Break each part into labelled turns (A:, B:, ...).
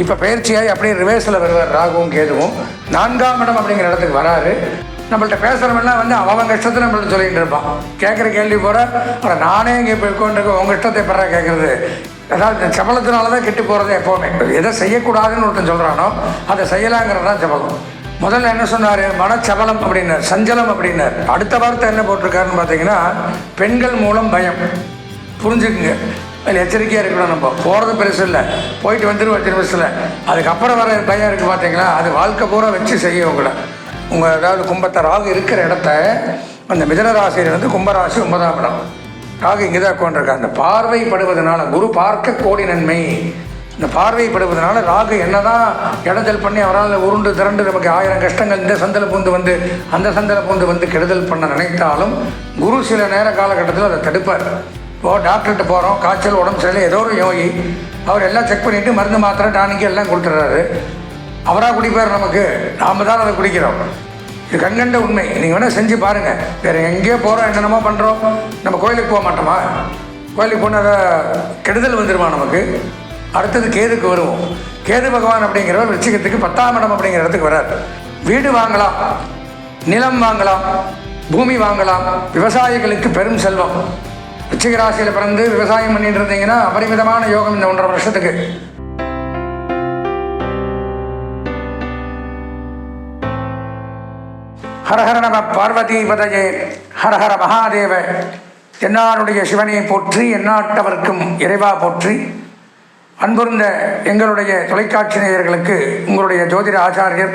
A: இப்போ பயிற்சியாகி அப்படியே ரிவேர்ஸில் வருவார் ராகுவும் கேதுவும். நான்காம் இடம் அப்படிங்கிற இடத்துக்கு வராரு. நம்மள்ட்ட பேசுகிறவெல்லாம் வந்து அவன் கஷ்டத்தை நம்மள்ட்ட சொல்லிகிட்டு இருப்பான். கேட்குற கேள்வி போகிற ஆனால் நானே இங்கே இப்போ உட்காந்துருக்க உங்கள் இஷ்டத்தை பெற கேட்குறது அதாவது இந்த சபலத்தினால தான் கெட்டு போகிறது எப்போவுமே. எதை செய்யக்கூடாதுன்னு ஒருத்தன் சொல்கிறானோ அதை செய்யலாங்கிறது தான் சபலம். முதல்ல என்ன சொன்னார்? மனச்சபலம் அப்படின்னார் சஞ்சலம் அப்படின்னார். அடுத்த வார்த்தை என்ன போட்டிருக்காருன்னு பார்த்தீங்கன்னா பெண்கள் மூலம் பயம். புரிஞ்சுக்குங்க. அதில் எச்சரிக்கையாக இருக்கணும் நம்ம போகிறது பெருசு இல்லை. போயிட்டு வந்துடும் பெருசு இல்லை அதுக்கப்புறம் வர பையன் இருக்குது பார்த்தீங்களா அது வாழ்க்கை பூரா வச்சு செய்யும் உங்களை. உங்கள் அதாவது கும்பத்தை ராகு இருக்கிற இடத்த அந்த மிதன ராசியிலிருந்து கும்பராசி ஒன்பதாம் இடம். ராகு இங்கே தான் உட்காந்துருக்கா அந்த பார்வைப்படுவதனால குரு பார்க்க கோடி நன்மை. இந்த பார்வைப்படுவதனால ராகு என்னதான் இடதல் பண்ணி அவரால் உருண்டு திரண்டு நமக்கு ஆயிரம் கஷ்டங்கள் இந்த சந்தில் பூந்து வந்து அந்த சந்தில் பூந்து வந்து கெடுதல் பண்ண நினைத்தாலும் குரு சில நேர காலகட்டத்தில் அதை தடுப்பார். இப்போ டாக்டர்கிட்ட போகிறோம் காய்ச்சல் உடம்பு சரியில்லை ஏதோ ஒரு யோகி. அவர் எல்லாம் செக் பண்ணிவிட்டு மருந்து மாத்திரை டானிக்கு எல்லாம் கொடுத்துட்றாரு அவராக குடிப்பார் நமக்கு. நாம் தான் அதை குடிக்கிறோம். இது கண்கண்ட உண்மை. நீங்கள் வேணால் செஞ்சு பாருங்கள் வேறு எங்கேயோ போகிறோம் என்னென்னமோ பண்ணுறோம் நம்ம கோயிலுக்கு போக மாட்டோமா? கோயிலுக்கு போனால் கெடுதல் வந்துடுமா நமக்கு? அடுத்தது கேதுக்கு வருவோம். கேது பகவான் அப்படிங்கிறவர் ரிச்சிகத்துக்கு பத்தாம் இடம் அப்படிங்கிற இடத்துக்கு வரார் வீடு வாங்கலாம் நிலம் வாங்கலாம் பூமி வாங்கலாம் விவசாயிகளுக்கு பெரும் செல்வம். விச்சிக ராசியில் பிறந்து விவசாயம் பண்ணிட்டு இருந்தீங்கன்னா அபரிமிதமான யோகம் இந்த ஒன்றரை வருஷத்துக்கு. ஹரஹர நம பார்வதி பதஜே ஹரஹர மகாதேவ. என்னாருடைய சிவனை போற்றி எந்நாட்டவர்க்கும் இறைவா போற்றி. அன்புர்ந்த எங்களுடைய தொலைக்காட்சி நேயர்களுக்கு உங்களுடைய ஜோதிட ஆச்சாரியர்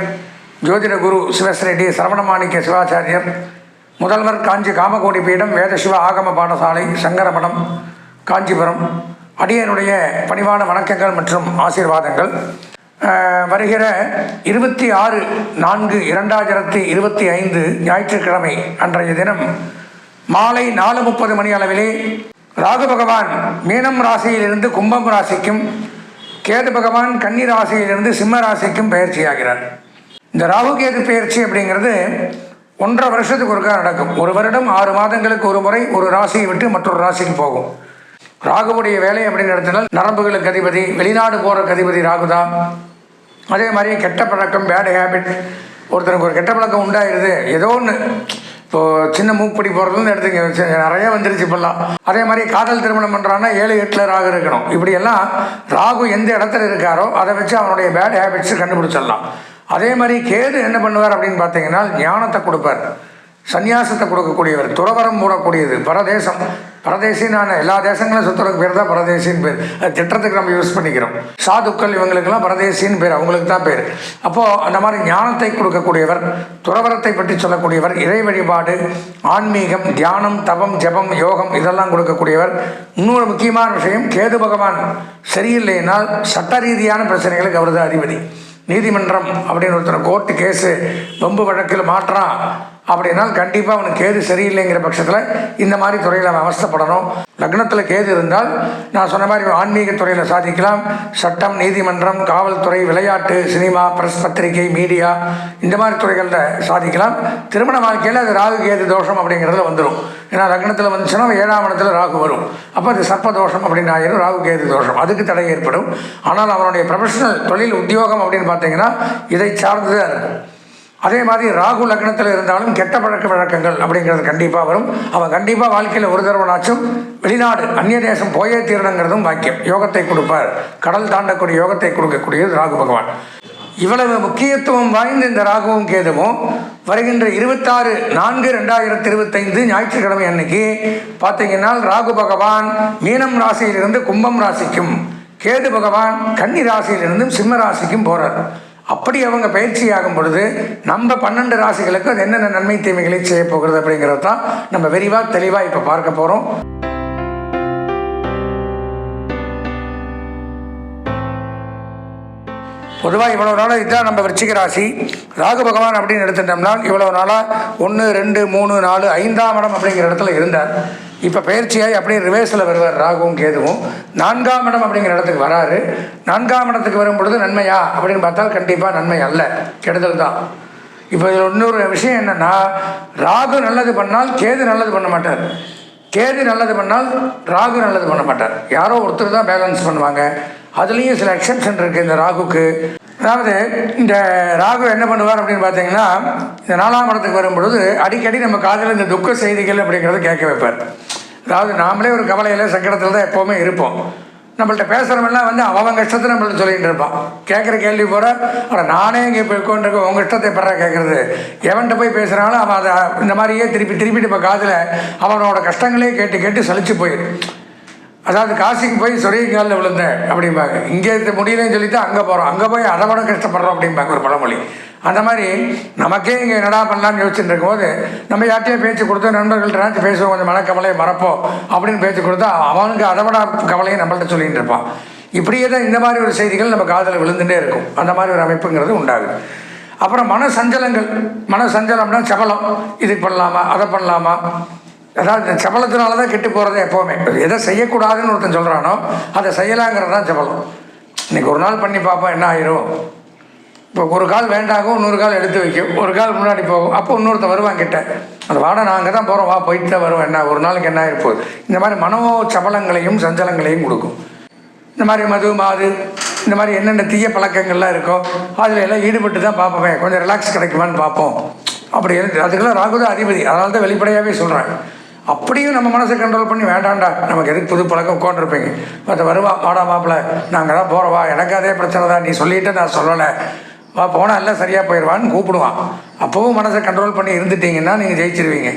A: ஜோதிட குரு சிவஸ்ரெட்டி சரவணமாணிக்க சிவாச்சாரியர் முதல்வர் காஞ்சி காமகோடி பீடம் வேதசிவ ஆகம பாடசாலை சங்கரமடம் காஞ்சிபுரம் அடியனுடைய பணிவான வணக்கங்கள் மற்றும் ஆசீர்வாதங்கள். வருகிற இருபத்தி ஆறு நான்கு இரண்டாயிரத்தி இருபத்தி ஐந்து ஞாயிற்றுக்கிழமை அன்றைய தினம் மாலை நாலு முப்பது மணி அளவிலே ராகு பகவான் மீனம் ராசியிலிருந்து கும்பம் ராசிக்கும் கேது பகவான் கன்னி ராசியிலிருந்து சிம்ம ராசிக்கும் பயிற்சியாகிறார் இந்த ராகு கேது பயிற்சி அப்படிங்கிறது ஒன்றரை வருஷத்துக்கு ஒருக்கா நடக்கும். ஒரு வருடம் ஆறு மாதங்களுக்கு ஒரு முறை ஒரு ராசியை விட்டு மற்றொரு ராசிக்கு போகும். ராகுவுடைய வேலை அப்படின்னு எடுத்தனால் நரம்புகளுக்கு அதிபதி வெளிநாடு போகிற அதிபதி ராகு தான். அதே மாதிரி கெட்ட பழக்கம் பேட் ஹேபிட் ஒருத்தருக்கு ஒரு கெட்ட பழக்கம் உண்டாயிருது. ஏதோ ஒன்று இப்போது சின்ன மூக்குப்படி போகிறதுன்னு எடுத்துங்க. நிறைய வந்துருச்சு இப்போல்லாம். அதே மாதிரி காதல் திருமணம் பண்ணுறான்னா ஏழு எட்டில் ராகு இருக்கணும். இப்படியெல்லாம் ராகு எந்த இடத்துல இருக்காரோ அதை வச்சு அவனுடைய பேட் ஹேபிட்ஸ் கண்டுபிடிச்சிடலாம். அதே மாதிரி கேது என்ன பண்ணுவார் அப்படின்னு பார்த்தீங்கன்னா ஞானத்தை கொடுப்பார். சந்நியாசத்தை கொடுக்கக்கூடியவர் துறவரம் மூடக்கூடியது பரதேசம். பரதேசின்னு எல்லா தேசங்களும் சுற்றுறதுக்கு பேர் தான் பரதேசின்னு பேர். அது திட்டத்துக்கு நம்ம யூஸ் பண்ணிக்கிறோம். சாதுக்கள் இவங்களுக்கெல்லாம் பரதேசின்னு பேர் அவங்களுக்கு தான் பேர். அப்போது அந்த மாதிரி ஞானத்தை கொடுக்கக்கூடியவர் துறவரத்தை பற்றி சொல்லக்கூடியவர் இறை வழிபாடு ஆன்மீகம் தியானம் தவம் ஜெபம் யோகம் இதெல்லாம் கொடுக்கக்கூடியவர். இன்னொரு முக்கியமான விஷயம் கேது பகவான். சரியில்லைனால் சட்ட ரீதியான பிரச்சனைகளுக்கு அவர் தான் அதிபதி. நீதிமன்றம் அப்படின்னு ஒருத்தர் கோர்ட்டு கேஸு வம்பு வழக்கில் மாற்றான் அப்படின்னா கண்டிப்பாக அவனுக்கு கேது சரியில்லைங்கிற பட்சத்தில் இந்த மாதிரி துறையில் அவன் அவஸ்தப்படணும். லக்னத்தில் கேது இருந்தால் நான் சொன்ன மாதிரி ஆன்மீக துறையில் சாதிக்கலாம். சட்டம் நீதிமன்றம் காவல்துறை விளையாட்டு சினிமா பிரஸ் பத்திரிகை மீடியா இந்த மாதிரி துறைகளில் சாதிக்கலாம். திருமண வாழ்க்கையில் அது ராகு கேது தோஷம் அப்படிங்கிறதுல வந்துடும் ஏன்னா லக்னத்தில் வந்துச்சுன்னா ஏழாம் இடத்துல ராகு வரும். அப்போ அது சர்ப்ப தோஷம் அப்படின்னு ஆயிரும் ராகு கேது தோஷம். அதுக்கு தடை ஏற்படும். ஆனால் அவனுடைய ப்ரொஃபஷனல் தொழில் உத்தியோகம் அப்படின்னு பார்த்தீங்கன்னா இதை சார்ந்து தான் இருக்கும். அதே மாதிரி ராகு லக்னத்தில் இருந்தாலும் கெட்ட பழக்க வழக்கங்கள் அப்படிங்கிறது கண்டிப்பாக வரும். அவன் கண்டிப்பாக வாழ்க்கையில் ஒரு தடவைனாச்சும் வெளிநாடு அந்நிய தேசம் போயே தீரணுங்கிறதும் வாக்கியம் யோகத்தை கொடுப்பார். கடல் தாண்டக்கூடிய யோகத்தை கொடுக்கக்கூடியது ராகு பகவான். இவ்வளவு முக்கியத்துவம் வாய்ந்த இந்த ராகுவும் கேதுவும் வருகின்ற இருபத்தாறு நான்கு ரெண்டாயிரத்தி இருபத்தைந்து ஞாயிற்றுக்கிழமை அன்னைக்கு பார்த்தீங்கன்னா ராகு பகவான் மீனம் ராசியிலிருந்து கும்பம் ராசிக்கும் கேது பகவான் கன்னி ராசியிலிருந்தும் சிம்ம ராசிக்கும் போகிறார் அப்படி அவங்க பயிற்சியாகும் பொழுது நம்ம பன்னெண்டு ராசிகளுக்கு அது என்னென்ன நன்மை தீமைகளை செய்ய போகிறது அப்படிங்கிறது தான் நம்ம விரிவாக தெளிவாக இப்போ பார்க்க போகிறோம் பொதுவாக இவ்வளோ நாளாக இதுதான் நம்ம விருச்சிக ராசி. ராகு பகவான் அப்படின்னு எடுத்துட்டோம்னா இவ்வளோ நாளாக ஒன்று ரெண்டு மூணு நாலு ஐந்தாம் இடம் அப்படிங்கிற இடத்துல இருந்தார். இப்போ பயிற்சியாகி அப்படியே ரிவேர்ஸில் வருவார் ராகுவும் கேதுவும். நான்காம் இடம் அப்படிங்கிற இடத்துக்கு வராரு. நான்காம் இடத்துக்கு வரும் பொழுது நன்மையா? அப்படின்னு பார்த்தால் கண்டிப்பாக நன்மை அல்ல. கெடுதல் தான். இப்போ இதில் இன்னொரு விஷயம் என்னென்னா ராகு நல்லது பண்ணால் கேது நல்லது பண்ண மாட்டார். கேது நல்லது பண்ணால் ராகு நல்லது பண்ண மாட்டார். யாரோ ஒருத்தர் தான் பேலன்ஸ் பண்ணுவாங்க. அதுலேயும் சில எக்ஸப்ஷன் இருக்குது இந்த ராகுக்கு. அதாவது இந்த ராகு என்ன பண்ணுவார் அப்படின்னு பார்த்தீங்கன்னா இந்த நாலாம் இடத்துக்கு வரும்பொழுது அடிக்கடி நம்ம காதில் இந்த துக்க செய்திகள் அப்படிங்கிறத கேட்க வைப்பார். அதாவது நாமளே ஒரு கவலையில் சங்கடத்தில் தான் எப்போவுமே இருப்போம். நம்மள்ட்ட பேசுகிறவெல்லாம் வந்து அவன் கஷ்டத்தை நம்மள்ட்ட சொல்லிட்டு இருப்பான். கேட்குற கேள்வி போகிற ஆனால் நானே இங்கே இப்போ உட்காந்துருக்க உங்கள் இஷ்டத்தை எப்படா கேட்குறது? எவன்கிட்ட போய் பேசுகிறாலும் அவன் அதை இந்த மாதிரியே திருப்பி திருப்பி நம்ம காதில் அவனோட கஷ்டங்களே கேட்டு கேட்டு சலிச்சு போயிடும் அதாவது காசிக்கு போய் சொரியங்காலில் விழுந்தேன் அப்படிம்பாங்க. இங்கே இருக்க முடியலன்னு சொல்லிட்டு அங்கே போகிறோம் அங்கே போய் அதை விட கஷ்டப்படுறோம் அப்படிம்பாங்க ஒரு பழமொழி. அந்த மாதிரி நமக்கே இங்கே என்னடா பண்ணலாம்னு யோசிச்சுட்டு இருக்கும்போது நம்ம யார்ட்டையும் பேச்சு கொடுத்து நண்பர்கள்ட்ட பேசுவோம் கொஞ்சம் மனக்கவலையை மறப்போம் அப்படின்னு பேச்சு கொடுத்தா அவனுக்கு அதை விட கவலையை நம்மள்ட்ட சொல்லிகிட்டு இருப்பான். இப்படியே தான் இந்த மாதிரி ஒரு செய்திகள் நம்ம காதில் விழுந்துட்டே இருக்கும். அந்த மாதிரி ஒரு அமைப்புங்கிறது உண்டாகுது. அப்புறம் மன சஞ்சலங்கள் மன சஞ்சலம்னா சபலம். இது பண்ணலாமா அதை பண்ணலாமா? அதாவது சபலத்தினால தான் கெட்டு போகிறது எப்போவுமே. எதை செய்யக்கூடாதுன்னு ஒருத்தன் சொல்கிறானோ அதை செய்யலாங்கிறது தான் சபலம். இன்னைக்கு ஒரு நாள் பண்ணி பார்ப்போம் என்ன ஆயிரும். இப்போ ஒரு கால் வேண்டாகும் இன்னொரு கால் எடுத்து வைக்கும். ஒரு கால் முன்னாடி போகும். அப்போ இன்னொருத்தன் வருவான் கிட்ட. அந்த வாடை நான் அங்கே தான் போகிறோம் வா போயிட்டு தான் வருவேன் என்ன ஒரு நாளைக்கு என்ன ஆகிருப்போகுது இந்த மாதிரி மனோ சபலங்களையும் சஞ்சலங்களையும் கொடுக்கும். இந்த மாதிரி மது மாது இந்த மாதிரி என்னென்ன தீய பழக்கங்கள்லாம் இருக்கோ அதில் எல்லாம் ஈடுபட்டு தான் பார்ப்போமே. கொஞ்சம் ரிலாக்ஸ் கிடைக்குமான்னு பார்ப்போம். அப்படி அதுக்கெல்லாம் ராகுதான் அதிபதி. அதனால தான் வெளிப்படையாகவே சொல்கிறேன் அப்படியும் நம்ம மனசை கண்ட்ரோல் பண்ணி வேண்டாம்டா. நமக்கு எதுக்கு புது பழக்கம் உட்காந்துருப்பீங்க மற்ற வருவா வாடா மாப்பிள்ள நாங்கள் தான் போகிறவா எனக்கு அதே பிரச்சனை தான். நீ சொல்லிட்டு நான் சொல்லலை. வா போனால் எல்லாம் சரியாக போயிடுவான்னு கூப்பிடுவான். அப்போவும் மனசை கண்ட்ரோல் பண்ணி இருந்துட்டீங்கன்னா நீங்கள் ஜெயிச்சிருவீங்க.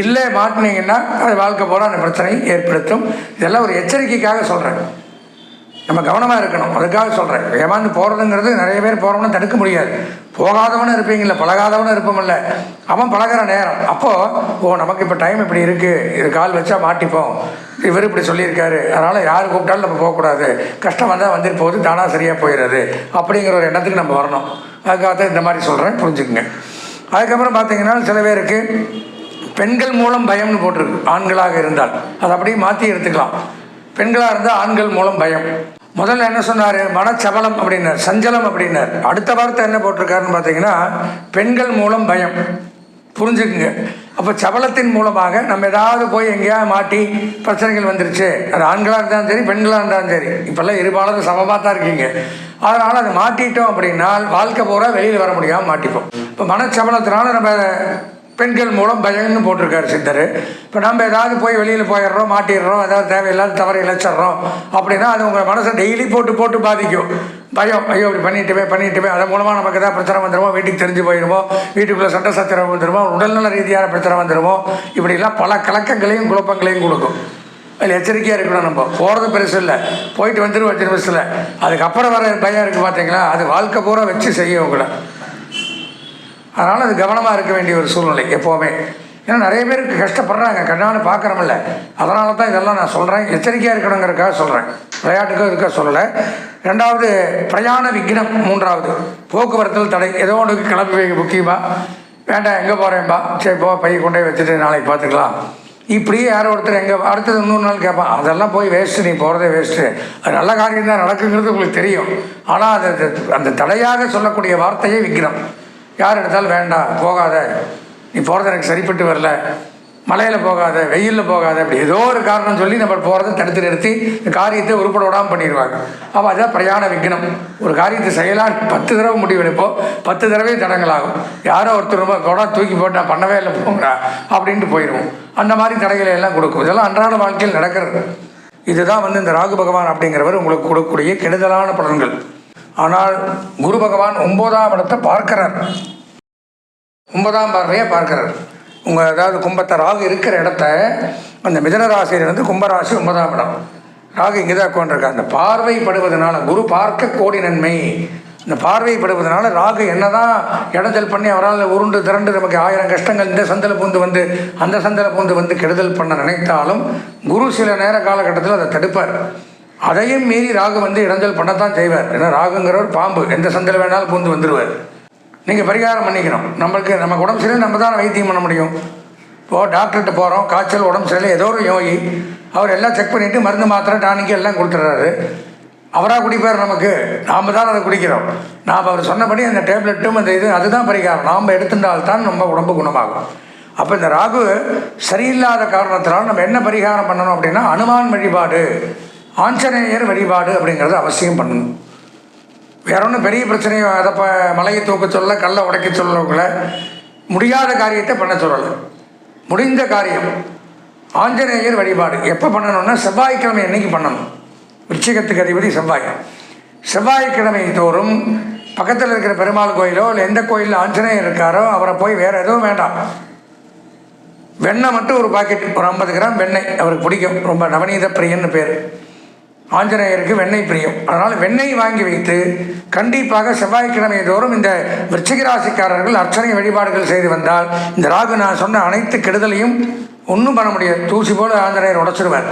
A: இல்லை மாட்டினீங்கன்னா அது வாழ்க்கை போகிற அந்த பிரச்சனை ஏற்படுத்தும். இதெல்லாம் ஒரு எச்சரிக்கைக்காக சொல்கிறேன் நம்ம கவனமாக இருக்கணும். அதுக்காக சொல்கிறேன் ஏமாந்து போகிறதுங்கிறது நிறைய பேர் போகிறவனும் தடுக்க முடியாது. போகாதவனும் இருப்பீங்கள்ல பழகாதவனும் இருப்போம்ல. அவன் பழகிற நேரம். அப்போது ஓ நமக்கு இப்போ டைம் இப்படி இருக்குது இது கால் வச்சா மாட்டிப்போம். இவர் இப்படி சொல்லியிருக்காரு. அதனால் யார் கூப்பிட்டாலும் நம்ம போகக்கூடாது. கஷ்டம் வந்தால் வந்துட்டு போகுது தானாக சரியாக போயிடுறது அப்படிங்கிற ஒரு எண்ணத்துக்கு நம்ம வரணும். அதுக்காக தான் இந்த மாதிரி சொல்கிறேன் புரிஞ்சுக்குங்க. அதுக்கப்புறம் பார்த்தீங்கன்னா சில பேருக்கு பெண்கள் மூலம் பயம்னு போட்டிருக்கு. ஆண்களாக இருந்தால். அதை அப்படியே மாற்றி எடுத்துக்கலாம். பெண்களாக இருந்தால் ஆண்கள் மூலம் பயம். முதல்ல என்ன சொன்னார்? மனச்சபலம் அப்படின்னார் சஞ்சலம் அப்படின்னார். அடுத்த வார்த்தை என்ன போட்டிருக்காருன்னு பார்த்தீங்கன்னா பெண்கள் மூலம் பயம். புரிஞ்சுக்குங்க. அப்போ சபலத்தின் மூலமாக நம்ம ஏதாவது போய் எங்கேயாவது மாட்டி பிரச்சனைகள் வந்துருச்சு. அது ஆண்களாக இருந்தாலும் சரி பெண்களாக இருந்தாலும் சரி. இப்போல்லாம் இருபாலும் சமமாக தான் இருக்கீங்க. அதனால் அதை மாட்டிட்டோம் அப்படின்னா வாழ்க்கை பூரா வெளியில் வர முடியாமல் மாட்டிப்போம். இப்போ மனச்சபலத்தினால நம்ம பெண்கள் மூலம் பயம்னு போட்டிருக்காரு சித்தர். இப்போ நம்ம ஏதாவது போய் வெளியில் போயிடுறோம் மாட்டிடுறோம் ஏதாவது தேவையில்லாத தவறை இழைச்சிட்றோம் அப்படின்னா அது உங்கள் மனசை டெய்லி போட்டு போட்டு பாதிக்கும். பயம். ஐயோ இப்படி பண்ணிட்டுமே பண்ணிட்டுமே. அதன் மூலமாக நமக்கு ஏதாவது பிரச்சனை வந்துடுமோ வீட்டுக்கு தெரிஞ்சு போயிடுமோ வீட்டுக்குள்ளே சட்ட சத்திரம் வந்துடுமோ உடல்நல ரீதியான பிரச்சனை வந்துடுமோ இப்படிலாம் பல கலக்கங்களையும் குழப்பங்களையும் கொடுக்கும். அதில் எச்சரிக்கையாக இருக்கணும் நம்ம. போகிறது பெருசு இல்லை. போயிட்டு வந்துடும் வச்சு பெருசு அதுக்கப்புறம் வர பயம் இருக்குது பார்த்தீங்களா அது வாழ்க்கை பூரா வச்சு செய்யும் உங்களை. அதனால் அது கவனமாக இருக்க வேண்டிய ஒரு சூழ்நிலை எப்போவுமே. ஏன்னா நிறைய பேருக்கு கஷ்டப்படுறாங்க. கண்ணான்னு பார்க்குறமில்ல அதனால தான் இதெல்லாம் நான் சொல்கிறேன் எச்சரிக்கையாக இருக்கணுங்கிறதுக்காக சொல்கிறேன் விளையாட்டுக்கும் இருக்க சொல்லலை. ரெண்டாவது பிரயாண விக்னம். மூன்றாவது போக்குவரத்தில் தடை. ஏதோ ஒன்றுக்கு கிளம்பி வைக்க முக்கியமாக வேண்டாம் எங்கே போகிறேன்பா சரி போ பைய கொண்டே வச்சுட்டு நாளைக்கு பார்த்துக்கலாம் இப்படியே யாரோ ஒருத்தர் எங்கே அடுத்தது இன்னொரு நாள் கேட்பான் அதெல்லாம் போய் வேஸ்ட்டு நீ போகிறதே வேஸ்ட்டு அது நல்ல காரியம் தான் நடக்குங்கிறது உங்களுக்கு தெரியும். ஆனால் அது அந்த தடையாக சொல்லக்கூடிய வார்த்தையே விக்ரம் யார் எடுத்தாலும் வேண்டாம் போகாத. நீ போகிறது எனக்கு சரிப்பட்டு வரல. மலையில் போகாத வெயிலில் போகாத அப்படி ஏதோ ஒரு காரணம் சொல்லி நம்ம போகிறத தடுத்து நிறுத்தி இந்த காரியத்தை உருப்பட விடாமல் பண்ணிடுவாங்க. அப்போ அதுதான் பிரயாண விக்னம். ஒரு காரியத்தை செய்யலாம் பத்து தடவை முடிவெடுப்போம் பத்து தடவை தடங்களாகும் யாரோ ஒருத்தர் ரொம்ப குடம் தூக்கி போட்டு நான் பண்ணவே இல்லை போங்கடா அப்படின்ட்டு போயிடுவோம். அந்த மாதிரி தடைகளை எல்லாம் கொடுக்கும். இதெல்லாம் அன்றாட வாழ்க்கையில் நடக்கிறது. இதுதான் வந்து இந்த ராகு பகவான் அப்படிங்கிறவர் உங்களுக்கு கொடுக்கக்கூடிய கெடுதலான பலன்கள். ஆனால் குரு பகவான் ஒன்பதாம் இடத்தை பார்க்கிறார். ஒன்பதாம் பார்வையை பார்க்கிறார். உங்கள் அதாவது கும்பத்தை ராகு இருக்கிற இடத்த அந்த மிதன ராசியிலிருந்து கும்பராசி ஒன்பதாம் இடம். ராகு இங்கே தான் உட்காந்துருக்கா அந்த பார்வைப்படுவதனால குரு பார்க்க கோடி நன்மை. இந்த பார்வைப்படுவதனால ராகு என்னதான் இடைஞ்சல் பண்ணி அவரால் உருண்டு திரண்டு நமக்கு ஆயிரம் கஷ்டங்கள் இந்த சந்தில் பூந்து வந்து அந்த சந்தில் பூந்து வந்து கெடுதல் பண்ண நினைத்தாலும் குரு சில நேர காலகட்டத்தில் அதை தடுப்பார். அதையும் மீறி ராகு வந்து இடைஞ்சல் பண்ணத்தான் செய்வார். ஏன்னா ராகுங்கிறவர் பாம்பு. எந்த சந்தில் வேணாலும் பூந்து வந்துடுவார் நீங்கள் பரிகாரம் பண்ணிக்கணும். நம்மளுக்கு நம்ம உடம்பு சரியில்லை நம்ம தான் வைத்தியம் பண்ண முடியும். இப்போது டாக்டர்கிட்ட போகிறோம் காய்ச்சல் உடம்பு சரியில்லை ஏதோ ஒரு யோகி. அவர் எல்லாம் செக் பண்ணிவிட்டு மருந்து மாத்திரை டானிக்கு எல்லாம் கொடுத்துட்றாரு. அவராக குடிப்பார் நமக்கு. நாம் தான் அதை குடிக்கிறோம். நாம் அவர் சொன்னபடி அந்த டேப்லெட்டும் அந்த இது அதுதான் பரிகாரம். நாம் எடுத்துட்டால்தான் நம்ம உடம்பு குணமாகும். அப்போ இந்த ராகு சரியில்லாத காரணத்தினால் நம்ம என்ன பரிகாரம் பண்ணணும் அப்படின்னா அனுமான் வழிபாடு. ஆஞ்சநேயர் வழிபாடு அப்படிங்கிறது அவசியம் பண்ணணும். வேற ஒன்றும் பெரிய பிரச்சனையோ அதை இப்போ மலையை தூக்க சொல்ல கல்லை உடைக்க சொல்லக்குள்ள முடியாத காரியத்தை பண்ண சொல்லலை. முடிந்த காரியம் ஆஞ்சநேயர் வழிபாடு. எப்போ பண்ணணும்னா செவ்வாய்க்கிழமை என்னைக்கு பண்ணணும்? விருச்சிகத்துக்கு அதிபதி செவ்வாய். செவ்வாய்க்கிழமை தோறும் பக்கத்தில் இருக்கிற பெருமாள் கோயிலோ இல்லை எந்த கோயிலில் ஆஞ்சநேயர் இருக்காரோ அவரை போய் வேறு எதுவும் வேண்டாம். வெண்ணெய் மட்டும் ஒரு பாக்கெட் ஒரு ஐம்பது கிராம் வெண்ணெய். அவருக்கு பிடிக்கும். ரொம்ப நவநீத பிரியன்னு பேர். ஆஞ்சநேயருக்கு வெண்ணெய் பிரியம். அதனால் வெண்ணெய் வாங்கி வைத்து கண்டிப்பாக செவ்வாய்க்கிழமை தோறும் இந்த விருச்சிகராசிக்காரர்கள் அர்ச்சனை வழிபாடுகள் செய்து வந்தால் இந்த ராகு நான் சொன்ன அனைத்து கெடுதலையும் ஒன்றும் பண்ண முடியாது. தூசி போல ஆஞ்சநேயர் உடச்சிருவார்.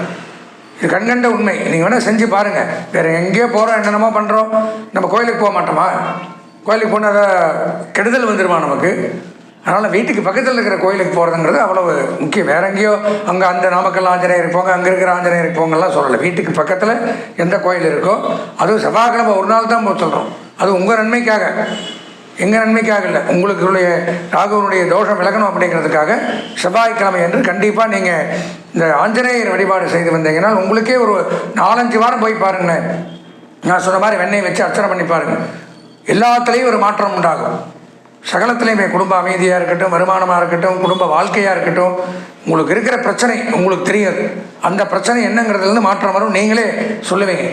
A: இது கண்கண்ட உண்மை. நீங்கள் வேணால் செஞ்சு பாருங்கள் வேறு எங்கேயோ போகிறோம் என்னென்னமோ பண்ணுறோம் நம்ம கோயிலுக்கு போக மாட்டோமா? கோயிலுக்கு போனால் அதை கெடுதல் வந்துடுமா நமக்கு? அதனால் வீட்டுக்கு பக்கத்தில் இருக்கிற கோயிலுக்கு போகிறதுங்கிறது அவ்வளவு முக்கியம். வேற எங்கேயோ அங்கே அந்த நாமக்கல் ஆஞ்சநேயர் போங்க அங்கே இருக்கிற ஆஞ்சநேயர் போங்கலாம் சொல்லலை. வீட்டுக்கு பக்கத்தில் எந்த கோயில் இருக்கோ அதுவும் செவ்வாய்க்கிழமை ஒரு நாள் தான் போக சொல்கிறோம் அது உங்கள் நன்மைக்காக. எங்கள் நன்மைக்காக இல்லை. உங்களுக்குடைய ராகுவனுடைய தோஷம் விலகணும் அப்படிங்கிறதுக்காக செவ்வாய்க்கிழமை என்று கண்டிப்பாக நீங்கள் இந்த ஆஞ்சநேயர் வழிபாடு செய்து வந்தீங்கன்னா உங்களுக்கே ஒரு நாலஞ்சு வாரம் போய் பாருங்களேன். நான் சொன்ன மாதிரி வெண்ணெய் வச்சு அர்ச்சனை பண்ணி பாருங்கள் எல்லாத்துலேயும் ஒரு மாற்றம் உண்டாகும். சகலத்திலையுமே குடும்ப அமைதியாக இருக்கட்டும் வருமானமாக இருக்கட்டும் குடும்ப வாழ்க்கையாக இருக்கட்டும் உங்களுக்கு இருக்கிற பிரச்சனை உங்களுக்கு தெரியாது. அந்த பிரச்சனை என்னங்கிறதுலேருந்து மாற்றம் வரும். நீங்களே சொல்லுவீங்க.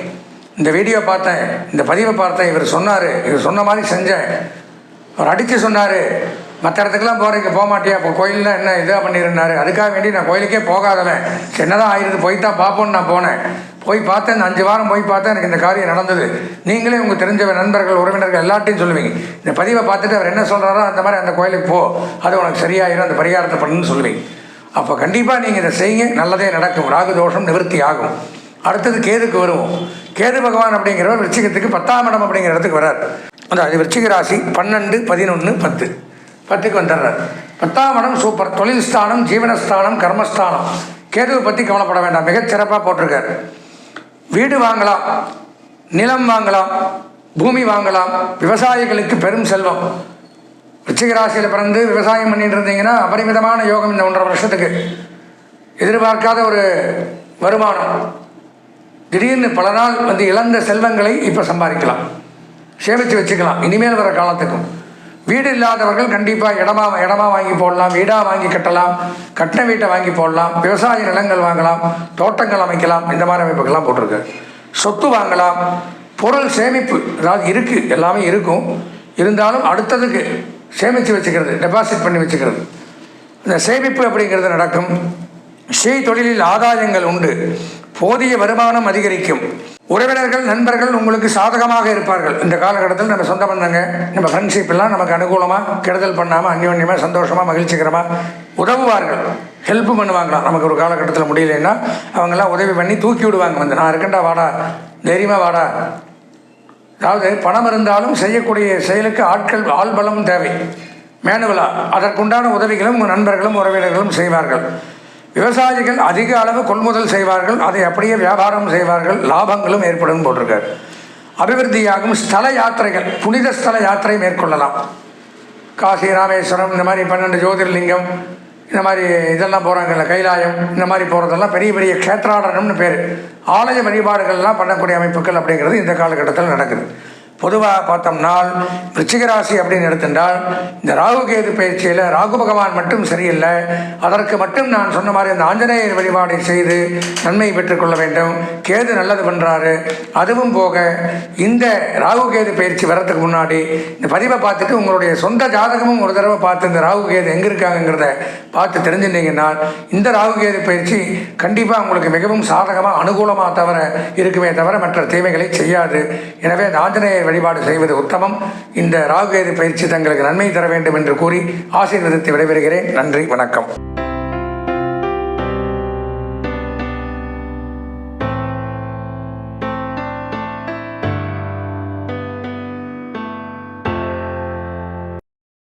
A: இந்த வீடியோ பார்த்தேன் இந்த பதிவை பார்த்தேன் இவர் சொன்னார் இவர் சொன்ன மாதிரி செஞ்சேன். அவர் அடித்து சொன்னார் மற்ற இடத்துக்குலாம் போகிறீங்க போக மாட்டியா? இப்போ கோயிலில் என்ன இதாக பண்ணியிருந்தார் அதுக்காக வேண்டி நான் கோயிலுக்கே போகாதவன். சரி, என்னதான் ஆயிருது போய் தான் பார்ப்போன்னு நான் போனேன். போய் பார்த்தேன் இந்த அஞ்சு வாரம் போய் பார்த்தேன் எனக்கு இந்த காரியம் நடந்தது. நீங்களே உங்கள் தெரிஞ்ச நண்பர்கள் உறவினர்கள் எல்லாத்தையும் சொல்லுவீங்க. இந்த பதிவை பார்த்துட்டு அவர் என்ன சொல்கிறாரோ அந்த மாதிரி அந்த கோயிலுக்கு போ. அது உனக்கு சரியாயிரும் அந்த பரிகாரத்தை பண்ணுன்னு சொல்லுவீங்க. அப்போ கண்டிப்பாக நீங்கள் இதை செய்யுங்க. நல்லதே நடக்கும். ராகு தோஷம் நிவர்த்தி ஆகும். அடுத்தது கேதுக்கு வருவோம். கேது பகவான் அப்படிங்கிறவர் விருச்சிகத்துக்கு பத்தாம் இடம் அப்படிங்கிற இடத்துக்கு வர்றார். அதாவது விருச்சிக ராசி பன்னெண்டு பதினொன்று பத்து. பத்துக்கு வந்துடுறார். பத்தாம் இடம் சூப்பர். தொழில் ஸ்தானம் ஜீவனஸ்தானம் கர்மஸ்தானம். கேதுவை பற்றி கவலைப்பட வேண்டாம். மிகச்சிறப்பாக போட்டிருக்காரு. வீடு வாங்கலாம் நிலம் வாங்கலாம் பூமி வாங்கலாம் விவசாயிகளுக்கு பெரும் செல்வம். விருச்சிக ராசியில் பிறந்து விவசாயம் பண்ணிட்டு இருந்தீங்கன்னா அபரிமிதமான யோகம் இந்த ஒன்றரை வருஷத்துக்கு. எதிர்பார்க்காத ஒரு வருமானம். திடீர்னு பல நாள் வந்து இழந்த செல்வங்களை இப்போ சம்பாதிக்கலாம். சேமித்து வச்சுக்கலாம். இனிமேல் வர காலத்துக்கும். வீடு இல்லாதவர்கள் கண்டிப்பாக இடமா இடமா வாங்கி போடலாம் வீடாக வாங்கி கட்டலாம் கட்டின வீட்டை வாங்கி போடலாம் விவசாய நிலங்கள் வாங்கலாம் தோட்டங்கள் அமைக்கலாம் இந்த மாதிரி அமைப்புகள்லாம் போட்டிருக்கு. சொத்து வாங்கலாம் பொருள் சேமிப்பு அதாவது இருக்குது எல்லாமே இருக்கும். இருந்தாலும் அடுத்ததுக்கு சேமித்து வச்சுக்கிறது டெபாசிட் பண்ணி வச்சுக்கிறது. இந்த சேமிப்பு அப்படிங்கிறது நடக்கும். செய் தொழிலில் ஆதாயங்கள் உண்டு. போதிய வருமானம் அதிகரிக்கும். உறவினர்கள் நண்பர்கள் உங்களுக்கு சாதகமாக இருப்பார்கள். இந்த காலகட்டத்தில் நம்ம சொந்த பந்தங்க நம்ம ஃப்ரெண்ட்ஷிப் எல்லாம் நமக்கு அனுகூலமாக கெடுதல் பண்ணாமல் அந்யோன்யமாக சந்தோஷமாக மகிழ்ச்சிகரமாக உதவுவார்கள். ஹெல்ப் பண்ணுவாங்களாம். நமக்கு ஒரு காலகட்டத்தில் முடியலைன்னா அவங்கெல்லாம் உதவி பண்ணி தூக்கி விடுவாங்க. வந்து நான் இருக்கண்டா வாடா தைரியமாக வாடா. அதாவது பணம் இருந்தாலும் செய்யக்கூடிய செயலுக்கு ஆட்கள் ஆள் பலம் தேவை. மேனுவலா அதற்குண்டான உதவிகளும் உங்கள் நண்பர்களும் உறவினர்களும் செய்வார்கள். விவசாயிகள் அதிக அளவு கொள்முதல் செய்வார்கள் அதை அப்படியே வியாபாரம் செய்வார்கள் லாபங்களும் ஏற்படும் போட்டிருக்கார். அபிவிருத்தியாகும் ஸ்தல யாத்திரைகள் புனித ஸ்தல யாத்திரை மேற்கொள்ளலாம். காசி ராமேஸ்வரம் இந்த மாதிரி பன்னெண்டு ஜோதிர்லிங்கம் இந்த மாதிரி இதெல்லாம் போகிறாங்கல்ல கைலாயம் இந்த மாதிரி போகிறதெல்லாம் பெரிய பெரிய க்ஷேத்ராடனம்னு பேர். ஆலய வழிபாடுகள்லாம் பண்ணக்கூடிய அமைப்புகள் அப்படிங்கிறது இந்த காலகட்டத்தில் நடக்குது. பொதுவாக பார்த்தோம்னால் விருச்சிகராசி அப்படின்னு எடுத்துட்டால் இந்த ராகு கேது பயிற்சியில் ராகு பகவான் மட்டும் சரியில்லை. அதற்கு மட்டும் நான் சொன்ன மாதிரி அந்த ஆஞ்சநேயர் வழிபாடை செய்து நன்மை பெற்றுக்கொள்ள வேண்டும். கேது நல்லது பண்ணுறாரு அதுவும் போக இந்த ராகு கேது பயிற்சி வர்றதுக்கு முன்னாடி இந்த பதிவை பார்த்துட்டு உங்களுடைய சொந்த ஜாதகமும் ஒரு தடவை பார்த்து இந்த ராகு கேது எங்கே இருக்காங்கங்கிறத பார்த்து தெரிஞ்சுட்டீங்கன்னா இந்த ராகு கேது பயிற்சி கண்டிப்பாக உங்களுக்கு மிகவும் சாதகமாக அனுகூலமாக தவிர இருக்குமே தவிர மற்ற தீமைகளை செய்யாது. எனவே இந்த ஆஞ்சநேயர் வழிபாடு செய்வது உத்தமம். இந்த ராகு கேது பயிற்சி தங்களுக்கு நன்மை தர வேண்டும் என்று கூறி ஆசீர்வதித்து விடைபெறுகிறேன். நன்றி வணக்கம்.